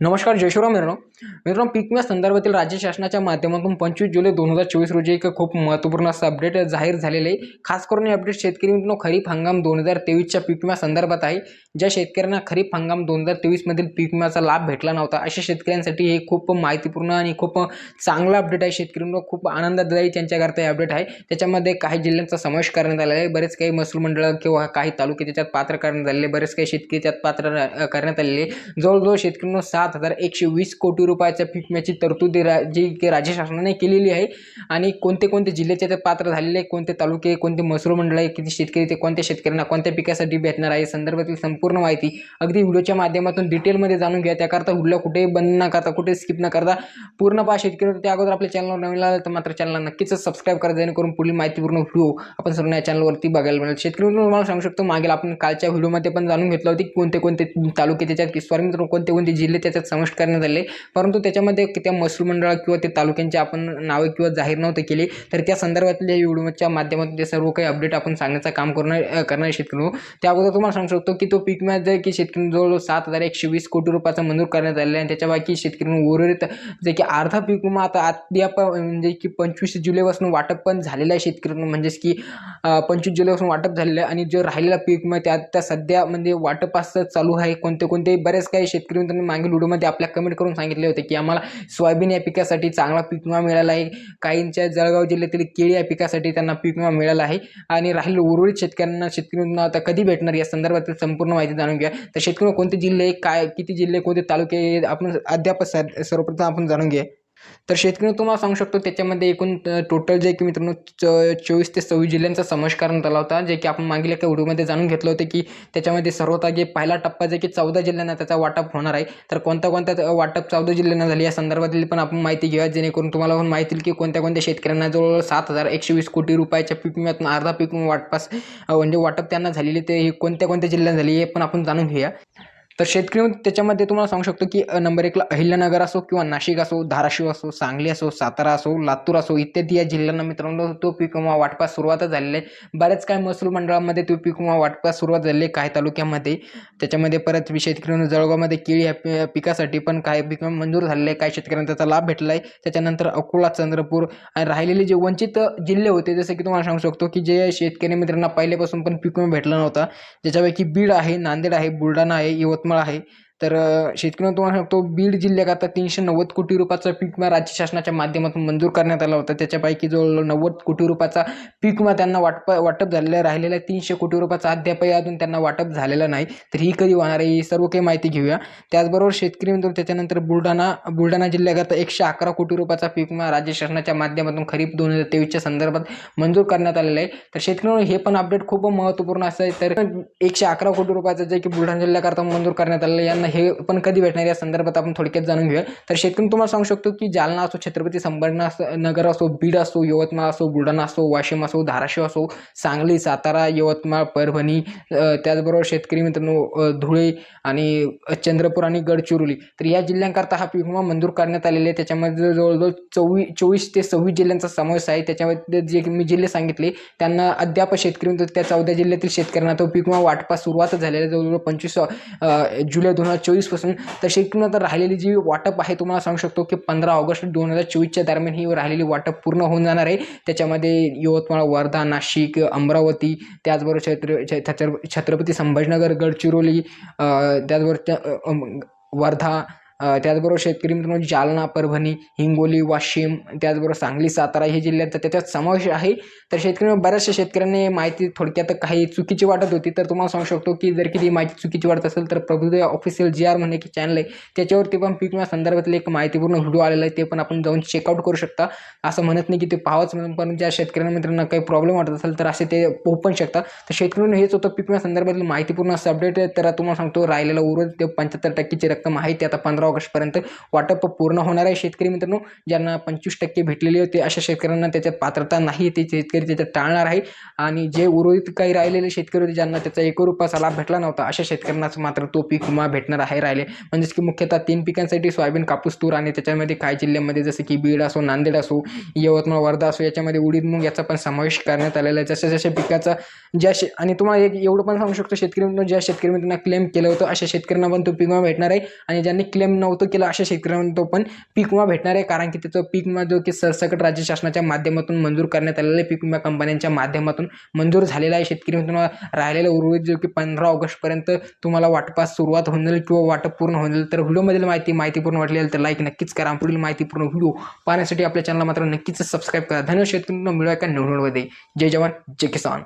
नमस्कार जयशिवराव मित्रांनो. मित्रांनो पीक विमा संदर्भातील राज्य शासनाच्या माध्यमातून पंचवीस जुलै दोन हजार चोवीस रोजी एक खूप महत्त्वपूर्ण असं अपडेट जाहीर झालेलं आहे. खास करून हे अपडेट शेतकरी मित्रांनो खरीप हंगाम दोन हजार तेवीसच्या पीक विमा संदर्भात आहे. ज्या शेतकऱ्यांना खरीप हंगाम दोन हजार तेवीसमधील पीक विम्याचा लाभ भेटला नव्हता अशा शेतकऱ्यांसाठी हे खूप माहितीपूर्ण आणि खूप चांगला अपडेट आहे. शेतकऱ्यांना खूप आनंददायी त्यांच्याकरता हे अपडेट आहे. त्याच्यामध्ये काही जिल्ह्यांचा समावेश करण्यात आलेला आहे. बरेच काही महसूल मंडळ किंवा काही तालुके त्याच्यात पात्र करण्यात आलेले बरेच काही शेतकरी त्यात पात्र करण्यात आलेले जवळजवळ शेतकऱ्यांना सात हजार एकशे वीस कोटी रुपयाच्या पीक विम्याची तरतूद रा जी की राज्य शासनाने केलेली आहे. आणि कोणते कोणते जिल्ह्याचे ते पात्र झालेले आहे कोणते तालुके कोणते महसूल मंडळ आहे किती शेतकरी ते कोणत्या शेतकऱ्यांना कोणत्या पिकासाठी भेटणार आहे संदर्भातील संपूर्ण माहिती अगदी व्हिडिओच्या माध्यमातून डिटेलमध्ये जाणून घ्या. त्याकरता व्हिडिओ कुठे बंद न करता कुठे स्किप न करता पूर्ण पहा शेतकरी. त्या अगोदर आपल्या चॅनलवर नवीन आलं तर मात्र चॅनलला नक्कीच सबस्क्राईब करा जेणेकरून पुढील माहितीपूर्ण व्हिडिओ आपण सर्व या चॅनलवरती बघायला मिळेल. शेतकरी तुम्हाला सांगू शकतो मागील आपण कालच्या व्हिडिओमध्ये पण जाणून घेतलं होती कोणते कोणते तालुके त्याच्यात की कोणते कोणते जिल्हे त्याच्यात समाविष्ट करण्यात आले. परंतु त्याच्यामध्ये त्या महसूल मंडळ किंवा ते तालुक्यांचे आपण नावे किंवा जाहीर नव्हते केले. तर त्या संदर्भातल्या व्हिडिओच्या माध्यमातून ते सर्व काही अपडेट आपण सांगण्याचं काम करणार करणारे करणार शेतकरी हो. त्या अगोदर तुम्हाला सांगू शकतो की तो पीक विमा जे की शेतकरी जवळ सात हजार एकशे वीस कोटी रुपयाचा मंजूर करण्यात आलेला आहे. आणि त्याच्या बाकी शेतकरी उर्वरित जे की अर्धा पीक विमा आता अद्याप म्हणजे की पंचवीस जुलैपासून वाटप पण झालेलं आहे शेतकऱ्यांना म्हणजेच की पंचवीस जुलैपासून वाटप झालेलं आहे. आणि जो राहिलेला पीक विमा त्या आता सध्या म्हणजे वाटप असं चालू आहे. कोणते कोणते बरेच काही शेतकरी मित्रांनी मागील व्हिडिओमध्ये आपल्या कमेंट करून सांगितले होते की आम्हाला सोयाबीन या पिकासाठी चांगला पीक विमा मिळाला आहे. काहींच्या जळगाव जिल्ह्यातील केळी या पिकासाठी त्यांना पीक विमा मिळाला आहे. आणि राहिलेलं उर्वरित शेतकऱ्यांना शेतकऱ्यांना आता कधी भेटणार या संदर्भातील संपूर्ण माहिती जाणून घ्या. तर शेतकऱ्यांना कोणते जिल्हे काय किती जिल्हे कोणते तालुके आपण अद्याप सर- सर्वप्रथम आपण जाणून घ्या. तर शेतकरी तुम्हाला सांगू शकतो त्याच्यामध्ये एकूण टोटल जे की मित्रांनो च चोवीस ते सव्वीस जिल्ह्यांचा समावेश करण्यात आला होता. जे की आपण मागील एका व्हिडिओमध्ये जाणून घेतलं होतं की त्याच्यामध्ये सर्वात आगे पहिला टप्पा जे की चौदा जिल्ह्यांना त्याचा वाटप होणार आहे. तर कोणता कोणता वाटप चौदा जिल्ह्यांना झाली या संदर्भातील पण आपण माहिती घेऊया. जेणेकरून तुम्हाला पण माहिती की कोणत्या कोणत्या शेतकऱ्यांना जवळ सात हजार एकशे वीस कोटी रुपयाच्या पीक विम्यातून अर्धा पीक वाटपास म्हणजे वाटप त्यांना झालेले ते हे कोणत्या कोणत्या जिल्ह्यांना झाली हे पण आपण जाणून घेऊया. तर शेतकरी त्याच्यामध्ये तुम्हाला सांगू शकतो की नंबर एकला अहिल्यानगर असो किंवा नाशिक असो धाराशिव असो सांगली असो सातारा असो लातूर असो इत्यादी या जिल्ह्यांना मित्रांनो तो पीक विमा वाटपास सुरुवातच झालेली आहे. बऱ्याच काही महसूल मंडळामध्ये तो पीक विमा वाटपास सुरुवात झालेली आहे काही तालुक्यामध्ये. त्याच्यामध्ये परत शेतकऱ्यांना जळगावमध्ये केळी या पिकासाठी पण काही पीक मंजूर झालेले आहे. काही शेतकऱ्यांना त्याचा लाभ भेटला आहे. त्याच्यानंतर अकोला चंद्रपूर आणि राहिलेले जे वंचित जिल्हे होते जसे की तुम्हाला सांगू शकतो की जे शेतकरी मित्रांना पहिल्यापासून पण पीक विमा भेटला नव्हता. ज्याच्यापैकी बीड आहे नांदेड आहे बुलढाणा आहे यवतमाळ आहे. तर शेतकऱ्यांना तुम्हाला सांगतो बीड जिल्ह्याकरता तीनशे नव्वद कोटी रुपयाचा पीक विमा राज्य शासनाच्या माध्यमातून मंजूर करण्यात आला होता. त्याच्यापैकी जवळ नव्वद कोटी रुपयाचा पीक विमा त्यांना वाटप वाटप झालेलं आहे राहिलेला आहे. तीनशे कोटी रुपयाचा अद्यापही अजून त्यांना वाटप झालेला नाही. तर ही कधी होणार आहे ही सर्व काही माहिती घेऊया. त्याचबरोबर शेतकरी मित्र त्याच्यानंतर बुलढाणा बुलढाणा जिल्ह्याकरता एकशे अकरा कोटी रुपयाचा पीक विमा राज्य शासनाच्या माध्यमातून खरीप दोन हजार तेवीसच्या संदर्भात मंजूर करण्यात आलेलं आहे. तर शेतकऱ्यांना हे पण अपडेट खूप महत्त्वपूर्ण असं आहे. तर एकशे अकरा कोटी रुपयाचं जे की बुलढाणा जिल्ह्याकरता मंजूर करण्यात आलेलं आहे यांना हे पण कधी भेटणार या संदर्भात आपण थोडक्यात जाणून घेऊया. तर शेतकरी तुम्हाला सांगू शकतो की जालना असो छत्रपती संभाजी नगर असो बीड असो यवतमाळ असो बुलढाणा असो वाशिम असो धाराशिव असो सांगली सातारा यवतमाळ परभणी त्याचबरोबर शेतकरी मित्रांनो धुळे आणि चंद्रपूर आणि गडचिरोली. तर या जिल्ह्यांकरता हा पीक विमा मंजूर करण्यात आलेले आहे. त्याच्यामध्ये जवळजवळ चोवीस चोवीस ते सव्वीस जिल्ह्यांचा समावेश आहे. त्याच्यामध्ये जे मी जिल्हे सांगितले त्यांना अद्याप शेतकरी त्या चौदा जिल्ह्यातील शेतकऱ्यांना तो पीक विमा वाटपास सुरुवात झालेला आहे. जवळजवळ पंचवीस जुलै दोन हजार चोवीसपासून तशी शेतकरी तर राहिलेली जी वाटप आहे तुम्हाला सांगू शकतो की पंधरा ऑगस्ट दोन हजार चोवीसच्या दरम्यान ही राहिलेली वाटप पूर्ण होऊन जाणार आहे. त्याच्यामध्ये यवतमाळ वर्धा नाशिक अमरावती त्याचबरोबर छत्र छत्र छत्रपती संभाजीनगर गडचिरोली त्याचबरोबर त्या- वर्धा त्याचबरोबर शेतकरी मित्रांनो जालना परभणी हिंगोली वाशिम त्याचबरोबर सांगली सातारा हे जिल्ह्यात त्याच्यात समावेश आहे. तर शेतकरी बऱ्याचशा शेतकऱ्यांनी माहिती थोडक्यात काही चुकीची वाटत होती तर तुम्हाला सांगू शकतो की जर किती माहिती चुकीची वाटत असेल तर प्रभुदय ऑफिशियल जी आर म्हणे की चॅनल आहे. त्याच्यावरती पण पीक विमा संदर्भातले एक माहितीपूर्ण व्हिडिओ आलेला आहे ते पण आपण जाऊन चेकआउट करू शकता. असं म्हणत नाही की ते पाहावंच म्हणून पण ज्या शेतकऱ्यांना मित्रांना काही प्रॉब्लेम वाटत असेल तर असे ते पोहू पण शकता तर शेतकऱ्यांना हेच होतं पीक विमा संदर्भातली माहितीपूर्ण असं अपडेट तर तुम्हाला सांगतो राहिलेला उरून ते पंच्याहत्तर टक्केची रक्कम आहे ते आता पंधरा ऑगस्टपर्यंत वाटप पूर्ण होणार आहे. शेतकरी मित्रांनो ज्यांना पंचवीस टक्के भेटलेले होते अशा शेतकऱ्यांना त्याच्यात पात्रता नाही ते शेतकरी त्याच्यात टाळणार आहे. आणि जे उर्वरित काही राहिलेले शेतकरी होते ज्यांना त्याचा एक रुपयाचा लाभ भेटला नव्हता अशा शेतकऱ्यांनाच मात्र तो पीक विमा भेटणार आहे राहिले. म्हणजेच की मुख्यतः तीन पिकांसाठी सोयाबीन कापूस तूर आणि त्याच्यामध्ये काही जिल्ह्यामध्ये जसं की बीड असो नांदेड असो यवतमाळ वर्धा असो याच्यामध्ये उडीद मूग याचा पण समावेश करण्यात आलेला आहे. जशा जशा पिकाचा ज्या शे आणि तुम्हाला एक एवढं पण सांगू शकतो शेतकरी मित्रांनो ज्या शेतकरी मित्रांना क्लेम केलं होतं अशा शेतकऱ्यांना पण तो पीक विमा भेटणार आहे. आणि ज्यांनी क्लेम नव्हतं केलं अशा शेतकऱ्यांना तो पण पीक विमा भेटणार आहे. कारण की त्याचं पीक विमा जो की सरसकट राज्य शासनाच्या माध्यमातून मंजूर करण्यात आलेला आहे. पीक विमा कंपन्यांच्या माध्यमातून मंजूर झालेला आहे. शेतकरी तुम्हाला राहिलेला उर्वरित जो की पंधरा ऑगस्टपर्यंत तुम्हाला वाटपास सुरुवात होऊन जाईल किंवा वाटप पूर्ण होऊन जाईल. तर व्हिडिओमधील माहिती माहितीपूर्ण वाटली तर लाईक नक्कीच करा. पुढील माहितीपूर्ण व्हिडिओ पाहण्यासाठी आपल्या चॅनलला मात्र नक्कीच सबस्क्राईब करा. धन्यवाद शेतकरी मिळवा मिळूया एका निवडणुकीमध्ये जय जवान. जय किसान.